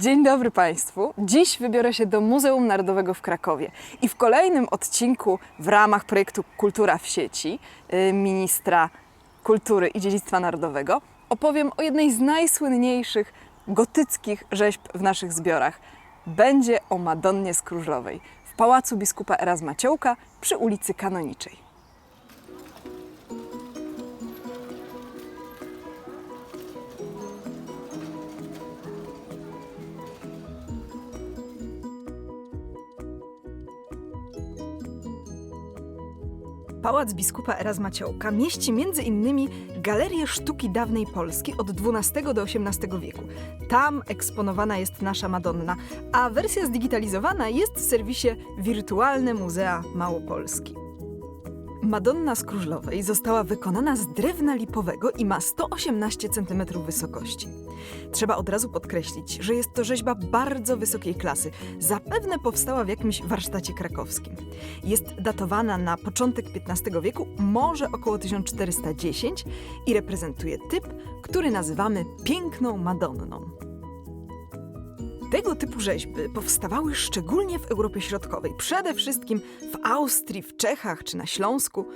Dzień dobry Państwu. Dziś wybiorę się do Muzeum Narodowego w Krakowie i w kolejnym odcinku w ramach projektu Kultura w sieci y, ministra kultury i dziedzictwa narodowego opowiem o jednej z najsłynniejszych gotyckich rzeźb w naszych zbiorach. Będzie o Madonnie Skróżlowej w Pałacu Biskupa Erasma Ciołka przy ulicy Kanoniczej. Pałac biskupa Erasma Ciołka mieści innymi galerię sztuki dawnej Polski od XII do XVIII wieku. Tam eksponowana jest nasza Madonna, a wersja zdigitalizowana jest w serwisie Wirtualne Muzea Małopolski. Madonna z Krużlowej została wykonana z drewna lipowego i ma 118 cm wysokości. Trzeba od razu podkreślić, że jest to rzeźba bardzo wysokiej klasy. Zapewne powstała w jakimś warsztacie krakowskim. Jest datowana na początek XV wieku, może około 1410 i reprezentuje typ, który nazywamy piękną Madonną. Tego typu rzeźby powstawały szczególnie w Europie Środkowej, przede wszystkim w Austrii, w Czechach czy na Śląsku.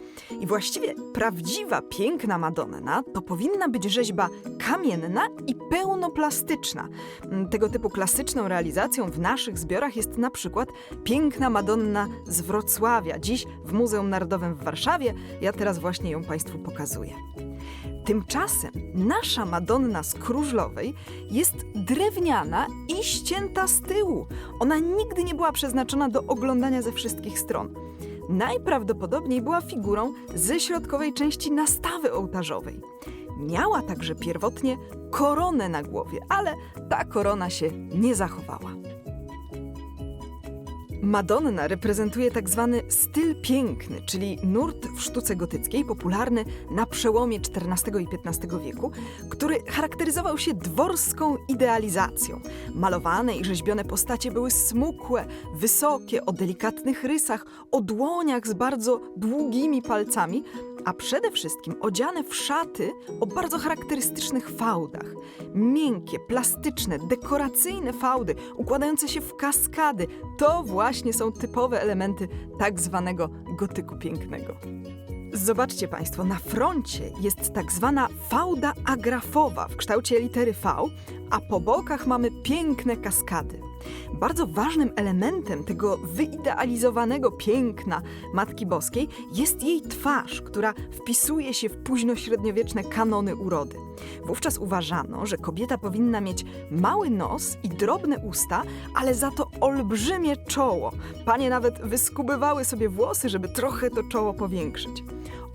I właściwie prawdziwa, piękna Madonna to powinna być rzeźba kamienna i pełnoplastyczna. Mm, Tego typu klasyczną realizacją w naszych zbiorach jest na przykład piękna Madonna z Wrocławia, dziś w Muzeum Narodowym w Warszawie. Ja teraz właśnie ją Państwu pokazuję. Tymczasem nasza Madonna z Krużlowej jest drewniana i ścięta z tyłu. Ona nigdy nie była przeznaczona do oglądania ze wszystkich stron. Najprawdopodobniej była figurą ze środkowej części nastawy ołtarzowej. Miała także pierwotnie koronę na głowie, ale ta korona się nie zachowała. Madonna reprezentuje tak zwany styl piękny, czyli nurt w sztuce gotyckiej popularny na przełomie XIV i XV wieku, który charakteryzował się dworską idealizacją. Malowane i rzeźbione postacie były smukłe, wysokie, o delikatnych rysach, o dłoniach z bardzo długimi palcami, a przede wszystkim odziane w szaty o bardzo charakterystycznych fałdach. Miękkie, plastyczne, dekoracyjne fałdy, układające się w kaskady, to właśnie są typowe elementy tak zwanego gotyku pięknego. Zobaczcie Państwo, na froncie jest tak zwana fałda agrafowa w kształcie litery V, a po bokach mamy piękne kaskady. Bardzo ważnym elementem tego wyidealizowanego piękna Matki Boskiej jest jej twarz, która wpisuje się w późnośredniowieczne kanony urody. Wówczas uważano, że kobieta powinna mieć mały nos i drobne usta, ale za to olbrzymie czoło. Panie nawet wyskubywały sobie włosy, żeby trochę to czoło powiększyć.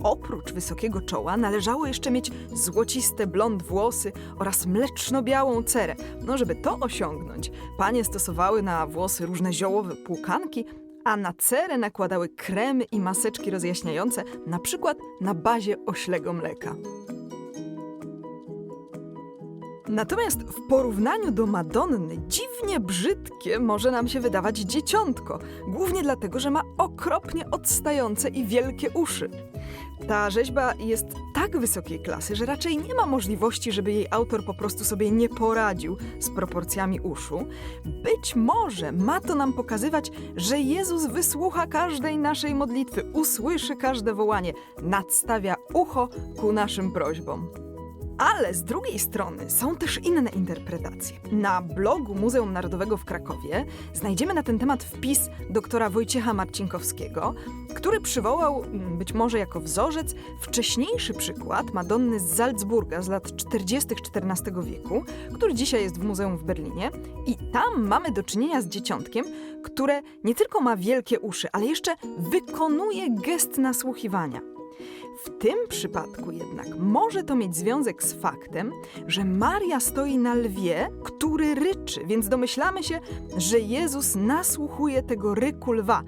Oprócz wysokiego czoła należało jeszcze mieć złociste blond włosy oraz mleczno-białą cerę. No, żeby to osiągnąć, panie stosowały na włosy różne ziołowe płukanki, a na cerę nakładały kremy i maseczki rozjaśniające, na przykład na bazie oślego mleka. Natomiast w porównaniu do Madonny dziwnie brzydkie może nam się wydawać dzieciątko, głównie dlatego, że ma okropnie odstające i wielkie uszy. Ta rzeźba jest tak wysokiej klasy, że raczej nie ma możliwości, żeby jej autor po prostu sobie nie poradził z proporcjami uszu. Być może ma to nam pokazywać, że Jezus wysłucha każdej naszej modlitwy, usłyszy każde wołanie, nadstawia ucho ku naszym prośbom. Ale z drugiej strony są też inne interpretacje. Na blogu Muzeum Narodowego w Krakowie znajdziemy na ten temat wpis doktora Wojciecha Marcinkowskiego, który przywołał, mm, być może jako wzorzec, wcześniejszy przykład Madonny z Salzburga z lat 40. XIV wieku, który dzisiaj jest w muzeum w Berlinie. I tam mamy do czynienia z dzieciątkiem, które nie tylko ma wielkie uszy, ale jeszcze wykonuje gest nasłuchiwania. W tym przypadku jednak może to mieć związek z faktem, że Maria stoi na lwie, który ryczy, więc domyślamy się, że Jezus nasłuchuje tego ryku lwa.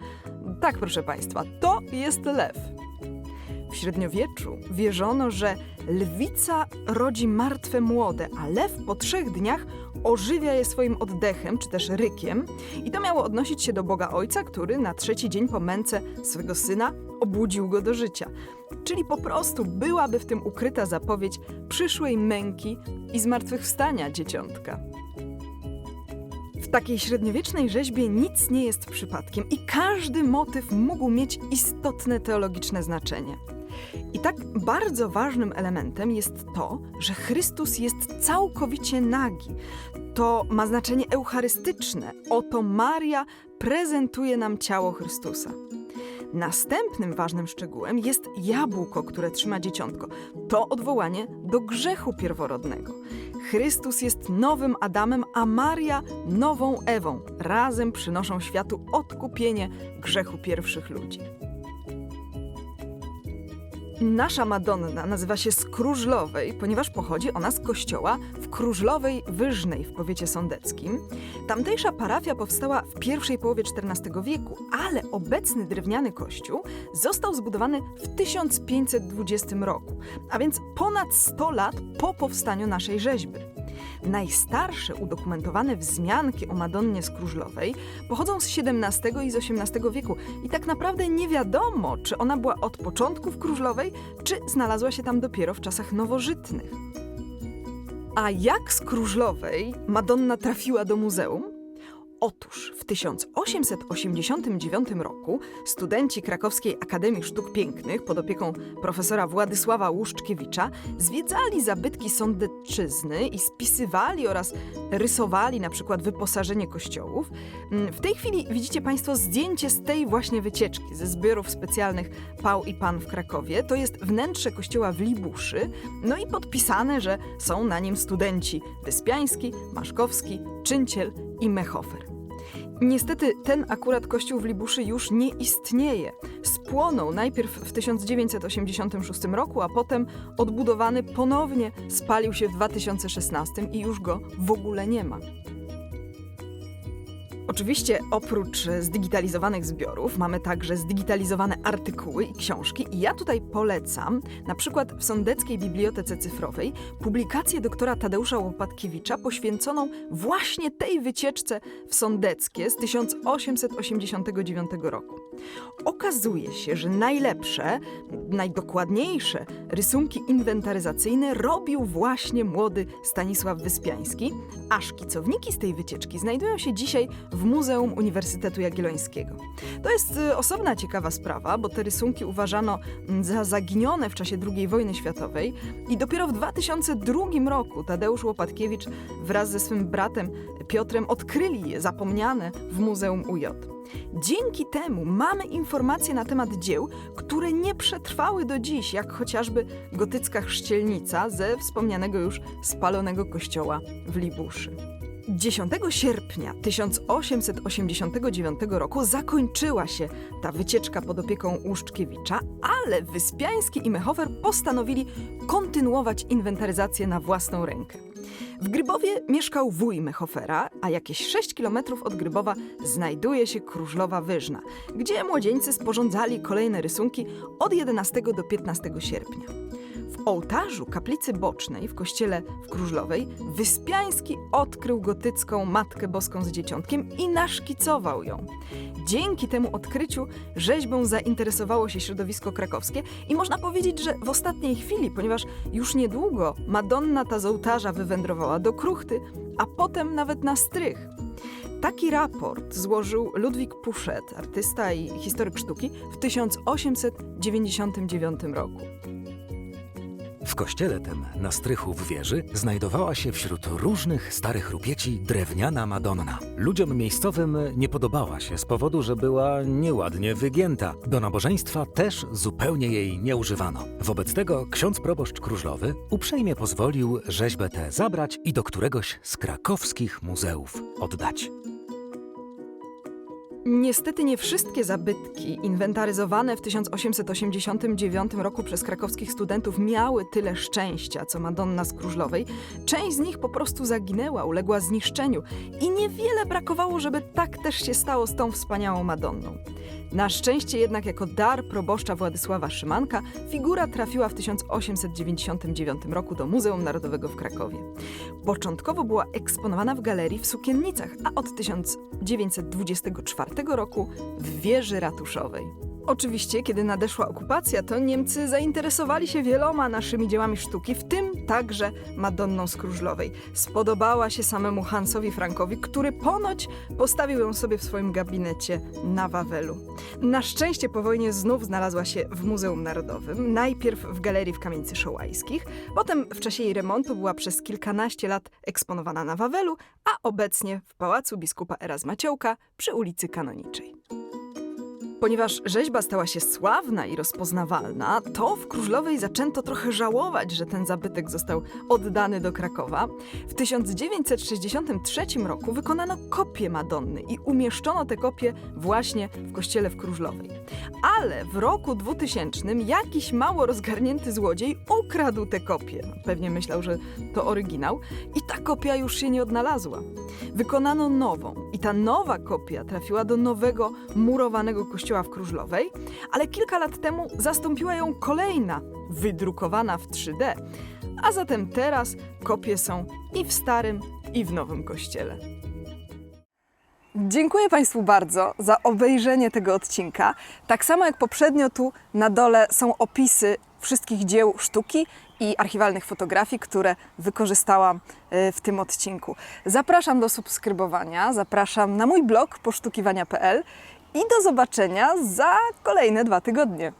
Tak, proszę Państwa, to jest lew. W średniowieczu wierzono, że lwica rodzi martwe młode, a lew po trzech dniach ożywia je swoim oddechem czy też rykiem, i to miało odnosić się do Boga Ojca, który na trzeci dzień po męce swego syna obudził go do życia. Czyli po prostu byłaby w tym ukryta zapowiedź przyszłej męki i zmartwychwstania dzieciątka. takiej średniowiecznej rzeźbie nic nie jest przypadkiem i każdy motyw mógł mieć istotne teologiczne znaczenie. Tak bardzo ważnym elementem jest to, że Chrystus jest całkowicie nagi. To ma znaczenie eucharystyczne. Oto Maria prezentuje nam ciało Chrystusa. Następnym ważnym szczegółem jest jabłko, które trzyma dzieciątko. To odwołanie do grzechu pierworodnego. Chrystus jest nowym Adamem, a Maria nową Ewą. Razem przynoszą światu odkupienie grzechu pierwszych ludzi. Nasza Madonna nazywa się Skróżlowej, ponieważ pochodzi ona z kościoła w Króżlowej Wyżnej w powiecie sądeckim. Tamtejsza parafia powstała w pierwszej połowie XIV wieku, ale obecny drewniany kościół został zbudowany w 1520 roku, a więc ponad 100 lat po powstaniu naszej rzeźby. Najstarsze udokumentowane wzmianki o Madonnie Skróżlowej pochodzą z XVII i z XVIII wieku i tak naprawdę nie wiadomo, czy ona była od początków Króżlowej, czy znalazła się tam dopiero w czasach nowożytnych. A jak z Króżlowej Madonna trafiła do muzeum? Otóż w 1889 roku studenci Krakowskiej Akademii Sztuk Pięknych pod opieką profesora Władysława Łuszczkiewicza zwiedzali zabytki sądecczyzny i spisywali oraz rysowali na przykład wyposażenie kościołów. Mm, W tej chwili widzicie Państwo zdjęcie z tej właśnie wycieczki ze zbiorów specjalnych Pał i Pan w Krakowie. To jest wnętrze kościoła w Libuszy, no i podpisane, że są na nim studenci Wyspiański, Maszkowski, Czynciel i Mechofer. Niestety ten akurat kościół w Libuszy już nie istnieje. Spłonął najpierw w 1986 roku, a potem odbudowany ponownie spalił się w 2016 i już go w ogóle nie ma. Oczywiście oprócz zdigitalizowanych zbiorów mamy także zdigitalizowane artykuły i książki i ja tutaj polecam na przykład w Sądeckiej Bibliotece Cyfrowej publikację doktora Tadeusza Łopatkiewicza poświęconą właśnie tej wycieczce w Sądeckie z 1889 roku. Okazuje się, że najlepsze, najdokładniejsze rysunki inwentaryzacyjne robił właśnie młody Stanisław Wyspiański, a szkicowniki z tej wycieczki znajdują się dzisiaj w Muzeum Uniwersytetu Jagiellońskiego. To jest y, osobna ciekawa sprawa, bo te rysunki uważano mm, za zaginione w czasie II wojny światowej i dopiero w 2002 roku Tadeusz Łopatkiewicz wraz ze swym bratem Piotrem odkryli je zapomniane w Muzeum UJ. Dzięki temu mamy informacje na temat dzieł, które nie przetrwały do dziś, jak chociażby gotycka chrzcielnica ze wspomnianego już spalonego kościoła w Libuszy. 10 sierpnia 1889 roku zakończyła się ta wycieczka pod opieką Łuszczkiewicza, ale Wyspiański i Mechower postanowili kontynuować inwentaryzację na własną rękę. W Grybowie mieszkał wuj Mechofera, a jakieś 6 kilometrów od Grybowa znajduje się Króżlowa Wyżna, gdzie młodzieńcy sporządzali kolejne rysunki od 11 do 15 sierpnia. Ołtarzu kaplicy bocznej w kościele w Króżlowej Wyspiański odkrył gotycką Matkę Boską z Dzieciątkiem i naszkicował ją. Dzięki temu odkryciu rzeźbą zainteresowało się środowisko krakowskie i można powiedzieć, że w ostatniej chwili, ponieważ już niedługo Madonna ta z ołtarza wywędrowała do Kruchty, a potem nawet na Strych. Taki raport złożył Ludwik Puszet, artysta i historyk sztuki, w 1899 roku. W kościele tym, na strychu w wieży, znajdowała się wśród różnych starych rupieci drewniana Madonna. Ludziom miejscowym nie podobała się z powodu, że była nieładnie wygięta. Do nabożeństwa też zupełnie jej nie używano. Wobec tego ksiądz proboszcz Króżlowy uprzejmie pozwolił rzeźbę tę zabrać i do któregoś z krakowskich muzeów oddać. Niestety nie wszystkie zabytki inwentaryzowane w 1889 roku przez krakowskich studentów miały tyle szczęścia, co Madonna z Króżlowej. Część z nich po prostu zaginęła, uległa zniszczeniu i niewiele brakowało, żeby tak też się stało z tą wspaniałą Madonną. Na szczęście jednak jako dar proboszcza Władysława Szymanka figura trafiła w 1899 roku do Muzeum Narodowego w Krakowie. Początkowo była eksponowana w galerii w Sukiennicach, a od 1924 roku w wieży ratuszowej. Oczywiście, kiedy nadeszła okupacja, to Niemcy zainteresowali się wieloma naszymi dziełami sztuki, w tym także Madonną z Krużlowej. Spodobała się samemu Hansowi Frankowi, który ponoć postawił ją sobie w swoim gabinecie na Wawelu. Na szczęście po wojnie znów znalazła się w Muzeum Narodowym, najpierw w galerii w Kamienicy Szołajskich, potem w czasie jej remontu była przez kilkanaście lat eksponowana na Wawelu, a obecnie w Pałacu Biskupa Erasma Ciołka przy ulicy Kanoniczej. Ponieważ rzeźba stała się sławna i rozpoznawalna, to w Krużlowej zaczęto trochę żałować, że ten zabytek został oddany do Krakowa. W 1963 roku wykonano kopię Madonny i umieszczono te kopie właśnie w kościele w Krużlowej. Ale w roku 2000 jakiś mało rozgarnięty złodziej ukradł tę kopię. Pewnie myślał, że to oryginał i ta kopia już się nie odnalazła. Wykonano nową i ta nowa kopia trafiła do nowego murowanego kościoła w Krużlowej, ale kilka lat temu zastąpiła ją kolejna, wydrukowana w 3D. A zatem teraz kopie są i w starym, i w nowym kościele. Dziękuję Państwu bardzo za obejrzenie tego odcinka. Tak samo jak poprzednio, tu na dole są opisy wszystkich dzieł sztuki i archiwalnych fotografii, które wykorzystałam e, w tym odcinku. Zapraszam do subskrybowania, zapraszam na mój blog posztukiwania.pl i do zobaczenia za kolejne dwa tygodnie.